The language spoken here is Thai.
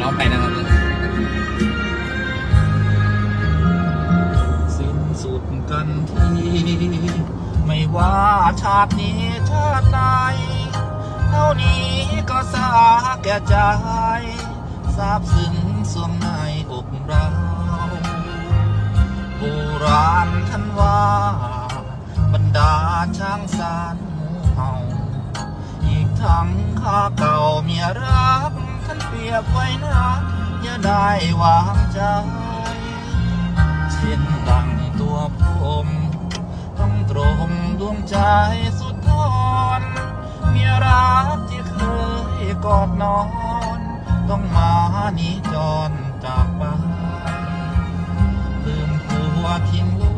ร้องไปนะครับสิ้นสุดกันทีไม่ว่าชาตินี้ชาติไหนเท่านี้ก็สาแก่ใจทราบซึ้งสวงในอกเราโบราณท่านว่า บรรดาช้างสา ยบไว้นะอย่าได้วางใจ เช่นดังตัวผมต้องตรงดวงใจสุดทนเมียรักที่เคยกอดนอน ต้องมาหนีจรจากไปลืมผัวทิ้งลู